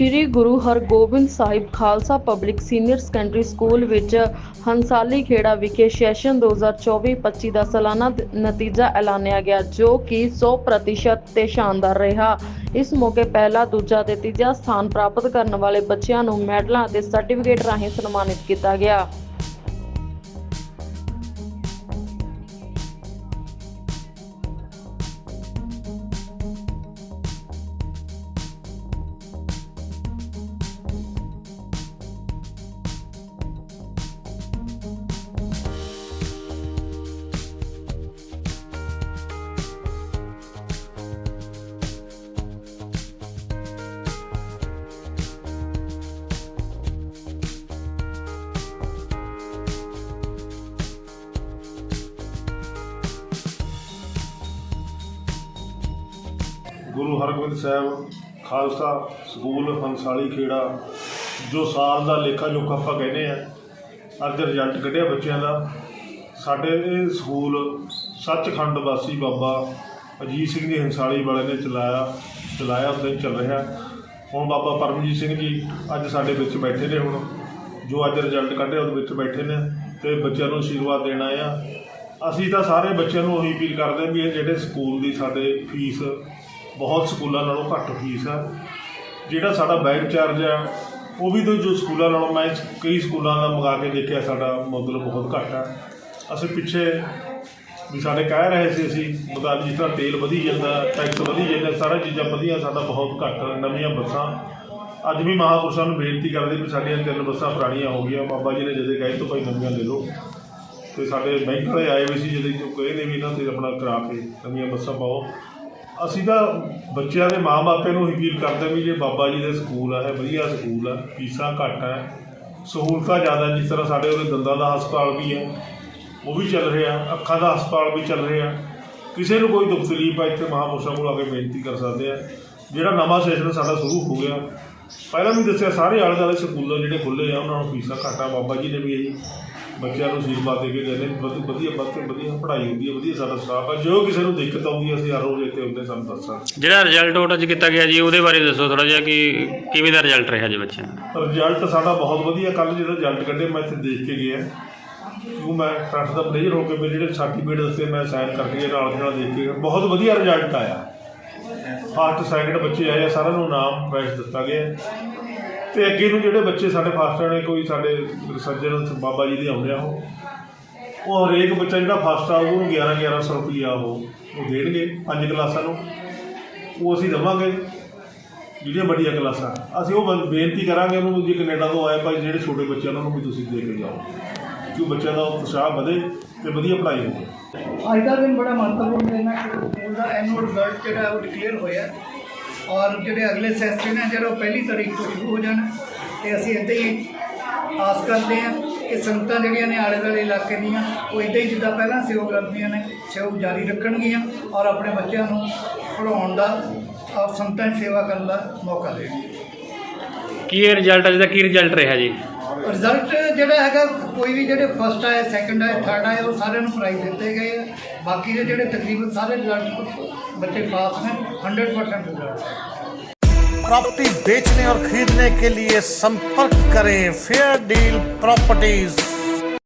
Shri Guru Hargobind Sahib Khalsa public senior secondary school ਵਿੱਚ ਹੰਸਾਲੀ ਖੇੜਾ ਵਿਖੇ session 2024-25 ਦਾ ਸਾਲਾਨਾ ਨਤੀਜਾ ਐਲਾਨਿਆ ਗਿਆ, ਜੋ ਕਿ 100% ਤੇ ਸ਼ਾਨਦਾਰ ਰਿਹਾ। ਇਸ ਮੌਕੇ ਪਹਿਲਾ, ਦੂਜਾ ਤੇ ਤੀਜਾ ਸਥਾਨ ਪ੍ਰਾਪਤ ਕਰਨ ਵਾਲੇ ਬੱਚਿਆਂ ਨੂੰ ਮੈਡਲਾਂ ਅਤੇ ਸਰਟੀਫਿਕੇਟ ਰਾਹੀਂ ਸਨਮਾਨਿਤ ਕੀਤਾ ਗਿਆ। ਗੁਰੂ ਹਰਗੋਬਿੰਦ ਸਾਹਿਬ ਖਾਲਸਾ ਸਕੂਲ, ਹੰਸਾਲੀ ਖੇੜਾ, ਜੋ ਸਾਲ ਦਾ ਲੇਖਾ ਜੋਖਾ ਆਪਾਂ ਕਹਿੰਦੇ ਆ, ਅੱਜ ਰਿਜ਼ਲਟ ਕੱਢਿਆ ਬੱਚਿਆਂ ਦਾ। ਸਾਡੇ ਇਹ ਸਕੂਲ ਸੱਚਖੰਡ ਵਾਸੀ ਬਾਬਾ ਅਜੀਤ ਸਿੰਘ ਜੀ ਹੰਸਾਲੀ ਵਾਲੇ ਨੇ ਚਲਾਇਆ ਚਲਾਇਆ ਉਦੋਂ ਹੀ ਚੱਲ ਰਿਹਾ। ਹੁਣ ਬਾਬਾ ਪਰਮਜੀਤ ਸਿੰਘ ਜੀ ਅੱਜ ਸਾਡੇ ਵਿੱਚ ਬੈਠੇ ਨੇ ਹੁਣ, ਜੋ ਅੱਜ ਰਿਜ਼ਲਟ ਕੱਢਿਆ, ਉਹਦੇ ਵਿੱਚ ਬੈਠੇ ਨੇ ਤੇ ਬੱਚਿਆਂ ਨੂੰ ਆਸ਼ੀਰਵਾਦ ਦੇਣ ਆਏ ਆ। ਅਸੀਂ ਤਾਂ ਸਾਰੇ ਬੱਚਿਆਂ ਨੂੰ ਉਹੀ ਅਪੀਲ ਕਰਦੇ ਹਾਂ ਵੀ ਇਹ ਜਿਹੜੇ ਸਕੂਲ ਦੀ ਸਾਡੇ ਫੀਸ ਬਹੁਤ ਸਕੂਲਾਂ ਨਾਲੋਂ ਘੱਟ ਫੀਸ ਆ। ਜਿਹੜਾ ਸਾਡਾ ਬੈਂਕ ਚਾਰਜ ਆ, ਉਹ ਵੀ ਤੋਂ ਜੋ ਸਕੂਲਾਂ ਨਾਲੋਂ ਮੈਂ ਕਈ ਸਕੂਲਾਂ ਦਾ ਮੰਗਾ ਕੇ ਦੇਖਿਆ ਸਾਡਾ ਮੁੱਲ ਬਹੁਤ ਘੱਟ ਆ। ਅਸੀਂ ਪਿੱਛੇ ਵੀ ਸਾਡੇ ਕਹਿ ਰਹੇ ਸੀ, ਅਸੀਂ ਮੁਤਾਬਿਕ ਜਿਸ ਤਰ੍ਹਾਂ ਤੇਲ ਵਧੀ ਜਾਂਦਾ ਟੈਕਸ ਵਧੀ ਜਾਂਦਾ, ਸਾਰਾ ਚੀਜ਼ਾਂ ਵਧੀਆਂ, ਸਾਡਾ ਬਹੁਤ ਘੱਟ ਨਵੀਆਂ ਬੱਸਾਂ। ਅੱਜ ਵੀ ਮਹਾਪੁਰਸ਼ਾਂ ਨੂੰ ਬੇਨਤੀ ਕਰਦੇ ਵੀ ਸਾਡੀਆਂ ਤਿੰਨ ਬੱਸਾਂ ਪੁਰਾਣੀਆਂ ਹੋ ਗਈਆਂ, ਬਾਬਾ ਜੀ ਨੇ ਜਦੇ ਕਹੇ ਤੋਂ ਭਾਈ ਨਵੀਆਂ ਲੈ ਲਓ। ਤੇ ਸਾਡੇ ਬੈਂਕ ਵਾਲੇ ਆਏ ਹੋਏ ਸੀ ਜਿਹਦੇ ਤੋਂ ਕਹੇ ਨੇ ਵੀ ਇਹਨਾਂ ਤੇ ਆਪਣਾ ਕਰਾ ਕੇ ਨਵੀਆਂ ਬੱਸਾਂ ਪਾਓ। ਅਸੀਂ ਤਾਂ ਬੱਚਿਆਂ ਦੇ ਮਾਪੇ ਨੂੰ ਅਪੀਲ ਕਰਦੇ ਵੀ ਜੇ ਬਾਬਾ ਜੀ ਦੇ ਸਕੂਲ ਆ, ਇਹ ਵਧੀਆ ਸਕੂਲ ਆ, ਫੀਸਾਂ ਘੱਟ ਆ, ਸਹੂਲਤਾਂ ਜ਼ਿਆਦਾ ਜਿਸ ਤਰ੍ਹਾਂ ਸਾਡੇ ਉਹਦੇ ਦੰਦਾਂ ਦਾ ਹਸਪਤਾਲ ਵੀ ਹੈ, ਉਹ ਵੀ ਚੱਲ ਰਿਹਾ, ਅੱਖਾਂ ਦਾ ਹਸਪਤਾਲ ਵੀ ਚੱਲ ਰਿਹਾ। ਕਿਸੇ ਨੂੰ ਕੋਈ ਦੁੱਖ ਤਕਲੀਫ ਆ, ਇੱਥੇ ਮਹਾਪੁਰਸ਼ਾਂ ਕੋਲ ਆ ਕੇ ਬੇਨਤੀ ਕਰ ਸਕਦੇ ਆ। ਜਿਹੜਾ ਨਵਾਂ ਸੈਸ਼ਨ ਸਾਡਾ ਸ਼ੁਰੂ ਹੋ ਗਿਆ, ਪਹਿਲਾਂ ਵੀ ਦੱਸਿਆ ਸਾਰੇ ਆਲੇ ਦੁਆਲੇ ਸਕੂਲ ਜਿਹੜੇ ਖੁੱਲੇ ਆ, ਉਹਨਾਂ ਨੂੰ ਫੀਸਾਂ ਘੱਟ ਆ, ਬਾਬਾ ਜੀ ਨੇ ਵੀ ਇਹੀ ਬੱਚਿਆਂ ਨੂੰ ਅਸ਼ੀਰਵਾਦ ਦੇ ਕੇ ਵਧ- ਵਧੀਆ ਵੱਧ ਤੋਂ ਵਧੀਆ ਪੜ੍ਹਾਈ ਹੁੰਦੀ ਹੈ ਵਧੀਆ ਸਾਡਾ ਸਟਾਫ ਆ ਜੋ ਕਿਸੇ ਨੂੰ ਦਿੱਕਤ ਆਉਂਦੀ ਹੈ ਅਸੀਂ ਹਰ ਰੋਜ਼ ਇੱਥੇ ਹੁੰਦੇ ਸਾਨੂੰ ਦੱਸਣ। ਜਿਹੜਾ ਰਿਜ਼ਲਟ ਆਊਟ ਅੱਜ ਕੀਤਾ ਗਿਆ ਜੀ ਉਹਦੇ ਬਾਰੇ ਦੱਸੋ ਥੋੜਾ ਜਿਹਾ ਕਿ ਕਿਵੇਂ ਦਾ ਰਿਜ਼ਲਟ ਰਿਹਾ ਜੀ ਬੱਚਿਆਂ ਦਾ? ਰਿਜ਼ਲਟ ਸਾਡਾ ਬਹੁਤ ਵਧੀਆ। ਕੱਲ ਜਿਹੜਾ ਰਿਜ਼ਲਟ ਕੱਢੇ ਮੈਂ ਇੱਥੇ ਦੇਖ ਕੇ ਗਿਆ। ਕਿਉਂ ਮੈਂ ਟਰੱਸਟ ਦਾ ਮੈਨੇਜਰ ਹੋ ਕੇ ਮੇਰੇ ਜਿਹੜੇ ਸਰਟੀਫਿਕੇਟ ਦਿੱਤੇ ਮੈਂ ਸਾਈਨ ਕਰਕੇ ਨਾਲ ਦੀ ਨਾਲ ਦੇਖ ਕੇ ਗਿਆ। ਬਹੁਤ ਵਧੀਆ ਰਿਜ਼ਲਟ ਆਇਆ। ਫਸਟ ਸੈਕਿੰਡ ਬੱਚੇ ਆਏ ਆ ਸਾਰਿਆਂ ਨੂੰ ਨਾਮ ਪ੍ਰਾਈਜ਼ ਦਿੱਤਾ ਗਿਆ। ਤੇ ਅੱਗੇ ਨੂੰ ਜਿਹੜੇ ਬੱਚੇ ਸਾਡੇ ਫਾਸਟਰ ਨੇ ਕੋਈ ਸਾਡੇ ਸੱਜਣ ਬਾਬਾ ਜੀ ਦੇ ਆਉਂਦੇ ਆ ਉਹ ਉਹ ਹਰੇਕ ਬੱਚਾ ਜਿਹੜਾ ਫਸਟ ਆ ਉਹਨੂੰ 11 1100 ਰੁਪਈਆ ਉਹ ਉਹ ਦੇਣਗੇ ਪੰਜ ਕਲਾਸਾਂ ਨੂੰ। ਉਹ ਅਸੀਂ ਦੇਵਾਂਗੇ, ਜਿਹੜੀਆਂ ਵੱਡੀਆਂ ਕਲਾਸਾਂ। ਅਸੀਂ ਉਹ ਬੇਨਤੀ ਕਰਾਂਗੇ ਉਹਨੂੰ ਵੀ ਜੇ ਕੈਨੇਡਾ ਤੋਂ ਆਏ ਭਾਈ, ਜਿਹੜੇ ਛੋਟੇ ਬੱਚੇ ਉਹਨਾਂ ਨੂੰ ਵੀ ਤੁਸੀਂ ਦੇ ਕੇ ਜਾਓ। ਕਿ ਬੱਚਿਆਂ ਦਾ ਉਤਸ਼ਾਹ ਵਧੇ ਤੇ ਵਧੀਆ ਪੜ੍ਹਾਈ ਹੋਵੇ। ਅੱਜ ਦਾ ਦਿਨ ਬੜਾ ਮਹੱਤਵਪੂਰਨ ਦਿਨ ਹੈ ਕਿ ਸਕੂਲ ਦਾ ਐਨੂਅਲ ਰਿਜ਼ਲਟ ਜਿਹੜਾ ਉਹ ਡਿਕਲੇਅਰ ਹੋਇਆ। ਔਰ ਜਿਹੜੇ ਅਗਲੇ ਸੈਸ਼ਨ ਨੇ ਜਿਹੜਾ ਉਹ ਪਹਿਲੀ ਤਾਰੀਖ ਤੋਂ ਸ਼ੁਰੂ ਹੋ ਜਾਣਾ ਤੇ ਅਸੀਂ ਇੱਦਾਂ ਹੀ ਆਸ ਕਰਦੇ ਹਾਂ ਕਿ ਸੰਗਤਾਂ ਜਿਹੜੀਆਂ ਨੇ ਆਲੇ ਦੁਆਲੇ ਇਲਾਕੇ ਦੀਆਂ, ਉਹ ਇੱਦਾਂ ਹੀ ਜਿੱਦਾਂ ਪਹਿਲਾਂ ਸੇਵਾ ਕਰਦੀਆਂ ਨੇ, ਸਹਿਯੋਗ ਜਾਰੀ ਰੱਖਣਗੀਆਂ ਔਰ ਆਪਣੇ ਬੱਚਿਆਂ ਨੂੰ ਪੜ੍ਹਾਉਣ ਦਾ ਔਰ ਸੰਗਤਾਂ ਦੀ ਸੇਵਾ ਕਰਨ ਦਾ ਮੌਕਾ ਦੇਣਗੀਆਂ। ਕੀ ਰਿਜ਼ਲਟ ਅੱਜ ਦਾ ਕੀ ਰਿਜ਼ਲਟ ਰਿਹਾ ਜੀ? ਰਿਜ਼ਲਟ ਜਿਹੜਾ ਹੈਗਾ ਕੋਈ ਵੀ ਜਿਹੜੇ ਫਸਟ ਆਏ ਸੈਕੰਡ ਆਏ ਥਰਡ ਆਏ ਉਹ ਸਾਰਿਆਂ ਨੂੰ ਪ੍ਰਾਈਜ਼ ਦਿੱਤੇ ਗਏ ਆ ਬਾਕੀ ਦੇ ਜਿਹੜੇ ਤਕਰੀਬਨ ਸਾਰੇ ਰਿਜ਼ਲਟ ਬੱਚੇ ਪਾਸ ਨੇ 100% ਰਿਜ਼ਲਟ ਹੈ प्रॉपर्टी बेचने और खरीदने के लिए संपर्क करें फेयर डील प्रॉपर्टीज